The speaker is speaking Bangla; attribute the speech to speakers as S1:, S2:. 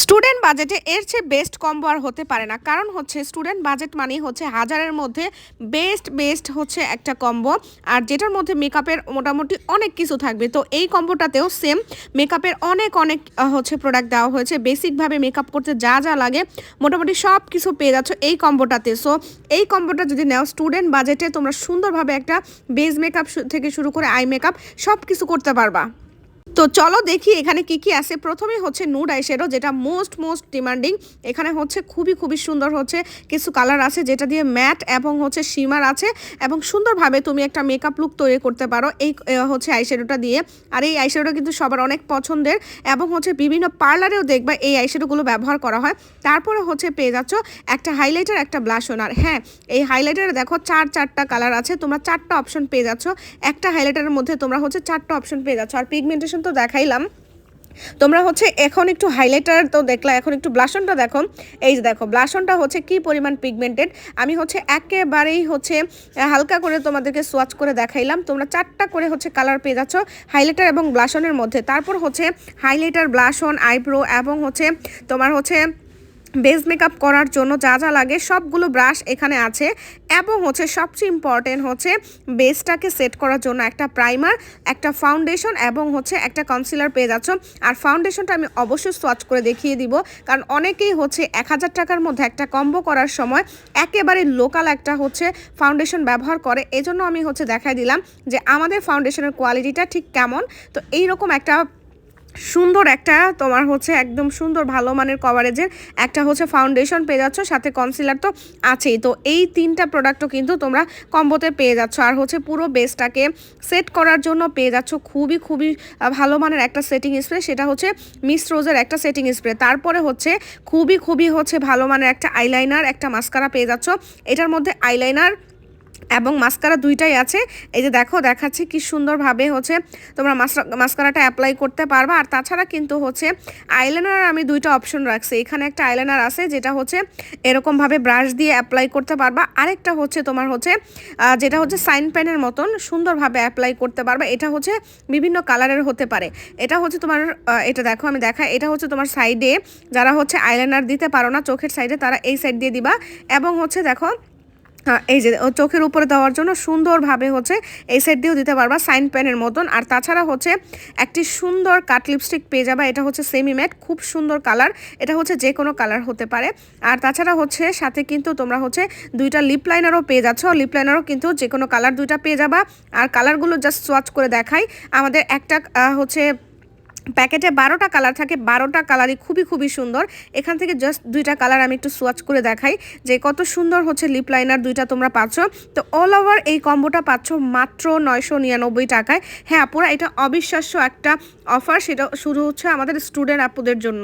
S1: স্টুডেন্ট বাজেটে এর চেয়ে বেস্ট কম্বো আর হতে পারে না। কারণ হচ্ছে স্টুডেন্ট বাজেট মানেই হচ্ছে হাজারের মধ্যে বেস্ট বেস্ট হচ্ছে একটা কম্বো। আর যেটার মধ্যে মেকআপের মোটামুটি অনেক কিছু থাকবে। তো এই কম্বোটাতেও সেম মেকআপের অনেক অনেক হচ্ছে প্রোডাক্ট দেওয়া হয়েছে। বেসিকভাবে মেকআপ করতে যা যা লাগে, মোটামুটি সব কিছু পেয়ে যাচ্ছ এই কম্বোটাতে। সো এই কম্বোটা যদি নাও, স্টুডেন্ট বাজেটে তোমরা সুন্দরভাবে একটা বেস মেকআপ থেকে শুরু করে আই মেকআপ সব কিছু করতে পারবা। তো চলো দেখি এখানে কি কি আছে। প্রথমেই হচ্ছে নুড আইশ্যাডো যেটা মোস্ট মোস্ট ডিমান্ডিং এখানে হচ্ছে খুবই খুবই সুন্দর হচ্ছে কিছু কালার আছে যেটা দিয়ে ম্যাট এবং হচ্ছে শিমার আছে এবং সুন্দরভাবে তুমি একটা মেকআপ লুক তৈরি করতে পারো এই হচ্ছে আইশ্যাডোটা দিয়ে। আর এই আইশ্যাডোটা কিন্তু সবার অনেক পছন্দের এবং হচ্ছে বিভিন্ন পার্লারেও দেখবা এই আইশ্যাডোগুলো ব্যবহার করা হয়। তারপরে হচ্ছে পেয়ে যাচ্ছ একটা হাইলাইটার একটা ব্লাশনার হ্যাঁ এই হাইলাইটারে দেখো চার, চারটা কালার আছে, তোমরা চারটা অপশন পেয়ে যাচ্ছ। একটা হাইলাইটারের মধ্যে তোমরা হচ্ছে চারটা অপশন পেয়ে যাচ্ছ। আর পিগমেন্টেশন তো দেখাইলাম। তোমরা হচ্ছে এখন একটু হাইলাইটার তো দেখলা, এখন একটু ব্লাশনটা দেখো। এই যে দেখো ব্লাশনটা হচ্ছে কি পরিমাণ পিগমেন্টেড আমি হচ্ছে একেবারেই হচ্ছে হালকা করে তোমাদেরকে সোয়াচ করে দেখাইলাম। তোমরা চারটা করে হচ্ছে কালার পেয়ে যাচ্ছ হাইলাইটার এবং ব্লাশনের মধ্যে। তারপর হচ্ছে হাইলাইটার ব্লাশন আইব্রো এবং হচ্ছে তোমার হচ্ছে বেস মেকআপ করার জন্য যা যা লাগে সবগুলো ব্রাশ এখানে আছে। এবং হচ্ছে সবচেয়ে ইম্পর্টেন্ট হচ্ছে বেসটাকে সেট করার জন্য একটা প্রাইমার একটা ফাউন্ডেশন এবং হচ্ছে একটা কনসিলার পেয়ে যাচ্ছ। আর ফাউন্ডেশনটা আমি অবশ্যই সোয়াচ করে দেখিয়ে দিব। কারণ অনেকেই হচ্ছে এক হাজার টাকার মধ্যে একটা কম্বো করার সময় একেবারে লোকাল একটা হচ্ছে ফাউন্ডেশন ব্যবহার করে। এজন্য আমি হচ্ছে দেখাই দিলাম যে আমাদের ফাউন্ডেশনের কোয়ালিটিটা ঠিক কেমন। তো এইরকম একটা সুন্দর একটা, তোমার হচ্ছে একদম সুন্দর ভালো মানের কভারেজের একটা হচ্ছে ফাউন্ডেশন পেয়ে যাচ্ছ, সাথে কনসিলার তো আছেই। তো এই তিনটা প্রোডাক্টও কিন্তু তোমরা কম্বোতে পেয়ে যাচ্ছ। আর হচ্ছে পুরো বেসটাকে সেট করার জন্য পেয়ে যাচ্ছ খুবই খুবই ভালো মানের একটা সেটিং স্প্রে সেটা হচ্ছে মিস রোজের একটা সেটিং স্প্রে তারপরে হচ্ছে খুবই খুবই হচ্ছে ভালো মানের একটা আইলাইনার একটা মাস্কারা পেয়ে যাচ্ছ। এটার মধ্যে আইলাইনার এবং মাস্কারা দুইটাই আছে। এই যে দেখো, দেখাচ্ছি কি সুন্দরভাবে হচ্ছে তোমরা মাস্কারাটা অ্যাপ্লাই করতে পারবা। আর তাছাড়া কিন্তু হচ্ছে আইলাইনার আমি দুইটা অপশন রাখছি। এখানে একটা আইলাইনার আছে যেটা হচ্ছে এরকমভাবে ব্রাশ দিয়ে অ্যাপ্লাই করতে পারবা। আরেকটা হচ্ছে তোমার হচ্ছে যেটা হচ্ছে সাইন প্যানের মতন সুন্দরভাবে অ্যাপ্লাই করতে পারবা। এটা হচ্ছে বিভিন্ন কালারের হতে পারে। এটা হচ্ছে তোমার এটা দেখো আমি দেখা, এটা হচ্ছে তোমার সাইডে যারা হচ্ছে আইলাইনার দিতে পারো না, চোখের সাইডে তারা এই সাইড দিয়ে দিবা। এবং হচ্ছে দেখো এই যে চোখের উপরে দেওয়ার জন্য সুন্দরভাবে হচ্ছে এই সাইড দিয়েও দিতে পারবা সাইন পেনের মতন। আর তাছাড়া হচ্ছে একটি সুন্দর কাট লিপস্টিক পেয়ে যাবা, এটা হচ্ছে সেমি ম্যাট খুব সুন্দর কালার এটা হচ্ছে যে কোনো কালার হতে পারে। আর তাছাড়া হচ্ছে সাথে কিন্তু তোমরা হচ্ছে দুইটা লিপ লাইনারও পেয়ে যাচ্ছ লিপ লাইনারও কিন্তু যে কোনো কালার দুইটা পেয়ে যাবা। আর কালারগুলো জাস্ট সোয়াচ করে দেখাই। আমাদের একটা হচ্ছে প্যাকেটে বারোটা কালার থাকে, বারোটা কালারই খুবই খুবই সুন্দর। এখান থেকে জাস্ট দুইটা কালার আমি একটু সোয়াচ করে দেখাই যে কত সুন্দর হচ্ছে লিপ লাইনার দুইটা তোমরা পাচ্ছ। তো অল ওভার এই কম্বোটা পাচ্ছ মাত্র নয়শো নিরানব্বই টাকায়। হ্যাঁ আপুরা, এটা অবিশ্বাস্য একটা অফার সেটা শুরু হচ্ছে আমাদের স্টুডেন্ট আপুদের জন্য।